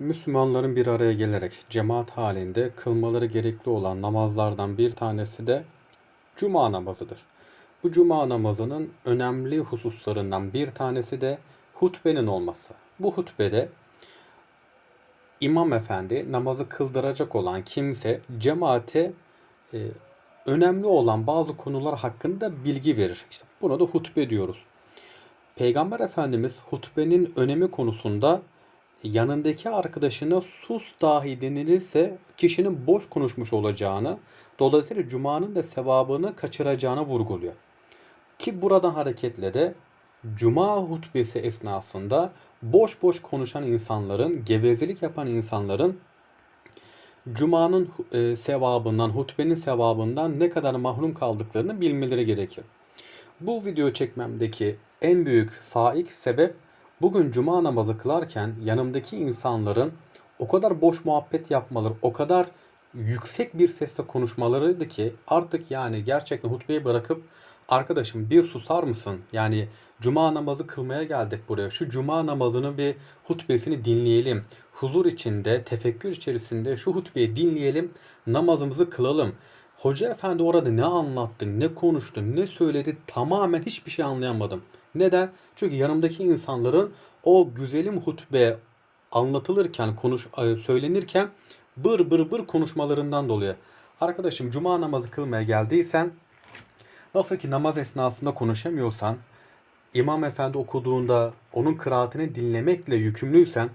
Müslümanların bir araya gelerek cemaat halinde kılmaları gerekli olan namazlardan bir tanesi de cuma namazıdır. Bu cuma namazının önemli hususlarından bir tanesi de hutbenin olması. Bu hutbede İmam efendi namazı kıldıracak olan kimse cemaate e, önemli olan bazı konular hakkında bilgi verir. İşte buna da hutbe diyoruz. Peygamber Efendimiz hutbenin önemi konusunda yanındaki arkadaşına sus dahi denilirse kişinin boş konuşmuş olacağını, dolayısıyla Cuma'nın da sevabını kaçıracağını vurguluyor. Ki buradan hareketle de Cuma hutbesi esnasında boş boş konuşan insanların, gevezelik yapan insanların Cuma'nın e, sevabından, hutbenin sevabından ne kadar mahrum kaldıklarını bilmeleri gerekir. Bu video çekmemdeki en büyük saik sebep bugün cuma namazı kılarken yanımdaki insanların o kadar boş muhabbet yapmaları, o kadar yüksek bir sesle konuşmalarıydı ki artık yani gerçekten hutbeyi bırakıp arkadaşım bir susar mısın? Yani cuma namazı kılmaya geldik buraya. Şu cuma namazının bir hutbesini dinleyelim. Huzur içinde, tefekkür içerisinde şu hutbeyi dinleyelim, namazımızı kılalım. Hoca efendi orada ne anlattı, ne konuştu, ne söyledi tamamen hiçbir şey anlayamadım. Neden? Çünkü yanımdaki insanların o güzelim hutbe anlatılırken, konuş, e, söylenirken bır bır bır konuşmalarından dolayı. Arkadaşım cuma namazı kılmaya geldiysen nasıl ki namaz esnasında konuşamıyorsan İmam Efendi okuduğunda onun kıraatini dinlemekle yükümlüysen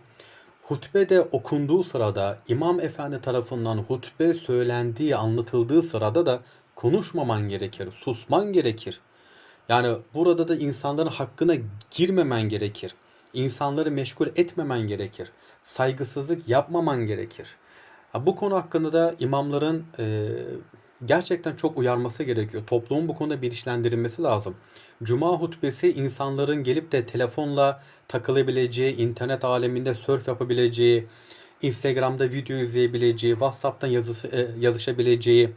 hutbe de okunduğu sırada İmam Efendi tarafından hutbe söylendiği, anlatıldığı sırada da konuşmaman gerekir, susman gerekir. Yani burada da insanların hakkına girmemen gerekir. İnsanları meşgul etmemen gerekir. Saygısızlık yapmaman gerekir. Bu konu hakkında da imamların e, gerçekten çok uyarması gerekiyor. Toplumun bu konuda bilinçlendirilmesi lazım. Cuma hutbesi insanların gelip de telefonla takılabileceği, internet aleminde surf yapabileceği, Instagram'da video izleyebileceği, WhatsApp'tan yazış, e, yazışabileceği,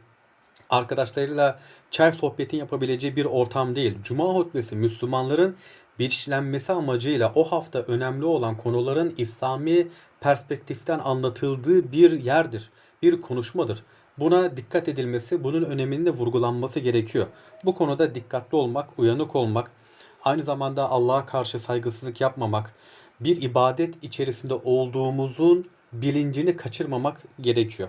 arkadaşlarıyla çay sohbeti yapabileceği bir ortam değil. Cuma hutbesi Müslümanların bilinçlenmesi amacıyla o hafta önemli olan konuların İslami perspektiften anlatıldığı bir yerdir. Bir konuşmadır. Buna dikkat edilmesi, bunun öneminin de vurgulanması gerekiyor. Bu konuda dikkatli olmak, uyanık olmak, aynı zamanda Allah'a karşı saygısızlık yapmamak, bir ibadet içerisinde olduğumuzun bilincini kaçırmamak gerekiyor.